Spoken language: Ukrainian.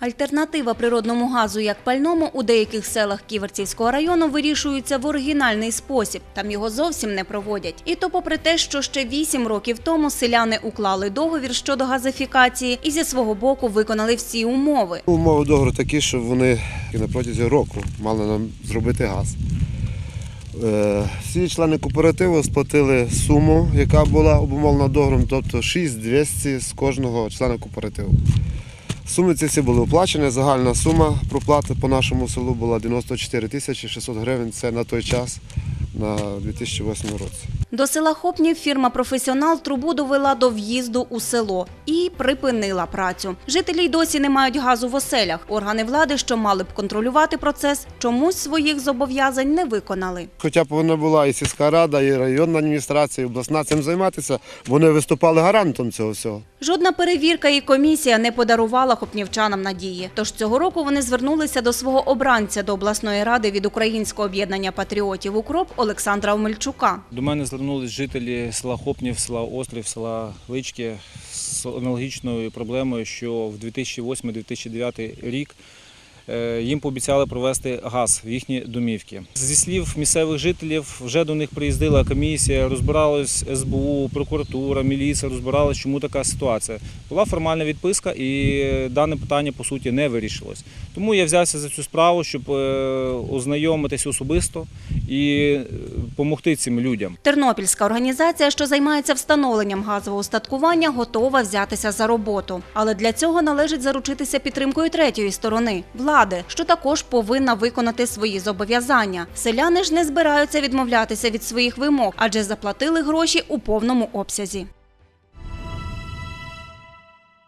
Альтернатива природному газу як пальному у деяких селах Ківерцівського району вирішується в оригінальний спосіб. Там його зовсім не проводять. І то попри те, що ще вісім років тому селяни уклали договір щодо газифікації і зі свого боку виконали всі умови. Умови договору такі, що вони на протязі року мали нам зробити газ. Е, Всі члени кооперативу сплатили суму, яка була обумовлена договором, тобто 6200 з кожного члена кооперативу. Суми ці всі були оплачені. Загальна сума проплати по нашому селу була 94 тисячі 600 гривень. Це на той час, на 2008 році. До села Хопнів фірма Професіонал трубу довела до в'їзду у село і припинила працю. Жителі й досі не мають газу в оселях. Органи влади, що мали б контролювати процес, чомусь своїх зобов'язань не виконали. Хоча повинна була і сільська рада, і районна адміністрація, і обласна цим займатися, вони виступали гарантом цього всього. Жодна перевірка і комісія не подарувала хопнівчанам надії. Тож цього року вони звернулися до свого обранця до обласної ради від Українського об'єднання патріотів УКРОП Олександра Омельчука. До мене звернулись жителі села Хопнів, села Острів, села Лички з аналогічною проблемою, що в 2008-2009 рік їм пообіцяли провести газ в їхні домівки. Зі слів місцевих жителів, вже до них приїздила комісія, розбиралась СБУ, прокуратура, міліція, розбиралась, чому така ситуація. Була формальна відписка, і дане питання по суті не вирішилось. Тому я взявся за цю справу, щоб е, ознайомитись особисто і допомогти цим людям. Тернопільська організація, що займається встановленням газового устаткування, готова взятися за роботу. Але для цього належить заручитися підтримкою третьої сторони влади, що також повинна виконати свої зобов'язання. Селяни ж не збираються відмовлятися від своїх вимог, адже заплатили гроші у повному обсязі.